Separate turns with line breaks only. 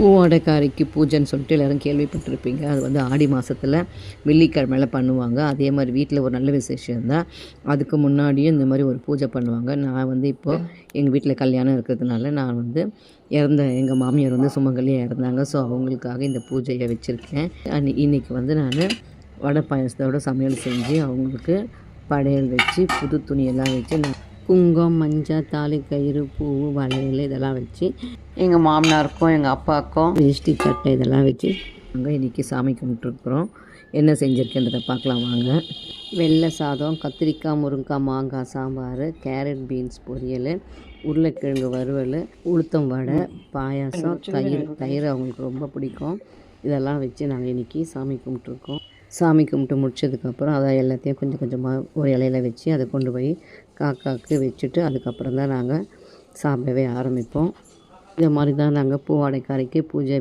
பூவாடைக்காரிக்கு பூஜைன்னு சொல்லிட்டு எல்லோரும் கேள்விப்பட்டிருப்பீங்க. அது வந்து ஆடி மாதத்தில் வெள்ளிக்கிழமையில பண்ணுவாங்க. அதே மாதிரி வீட்டில் ஒரு நல்ல விசேஷம் இருந்தால் அதுக்கு முன்னாடியும் இந்த மாதிரி ஒரு பூஜை பண்ணுவாங்க. நான் வந்து இப்போது எங்கள் வீட்டில் கல்யாணம் இருக்கிறதுனால நான் வந்து இறந்த எங்கள் மாமியார் வந்து சுமங்கலியாக இறந்தாங்க. ஸோ அவங்களுக்காக இந்த பூஜையை வச்சுருக்கேன். அன் இன்றைக்கி வந்து நான் வடை பாயசத்தோட சமையல் செஞ்சு அவங்களுக்கு படையல் வச்சு புது துணியெல்லாம் வச்சு நான் குங்கம் மஞ்சள் தாலி கயிறு பூ வளையல் இதெல்லாம் வச்சு எங்கள் மாமனாருக்கும் எங்கள் அப்பாவுக்கும் வேஷ்டி சட்டை இதெல்லாம் வச்சு நாங்கள் இன்றைக்கி சாமி கும்பிட்டுருக்குறோம். என்ன செஞ்சுருக்கேன்றதை பார்க்கலாம் வாங்க. வெள்ளை சாதம் கத்திரிக்காய் முருங்கைக்காய் மாங்காய் சாம்பார் கேரட் பீன்ஸ் பொரியல் உருளைக்கிழங்கு வறுவல் உளுத்தம் வடை பாயாசம் தயிர் தயிர் அவங்களுக்கு ரொம்ப பிடிக்கும். இதெல்லாம் வச்சு நாங்கள் இன்றைக்கி சாமி கும்பிட்ருக்கோம் சாமி கும்பிட்டு முடிச்சதுக்கப்புறம் அதை எல்லாத்தையும் கொஞ்சம் கொஞ்சமாக ஒரு இலையில வச்சு அதை கொண்டு போய் காக்காவுக்கு வச்சுட்டு அதுக்கப்புறம் தான் நாங்கள் சாப்பிடவே ஆரம்பிப்போம். இந்த மாதிரி தான் நாங்கள் பூவாடைக்காரைக்கு பூஜை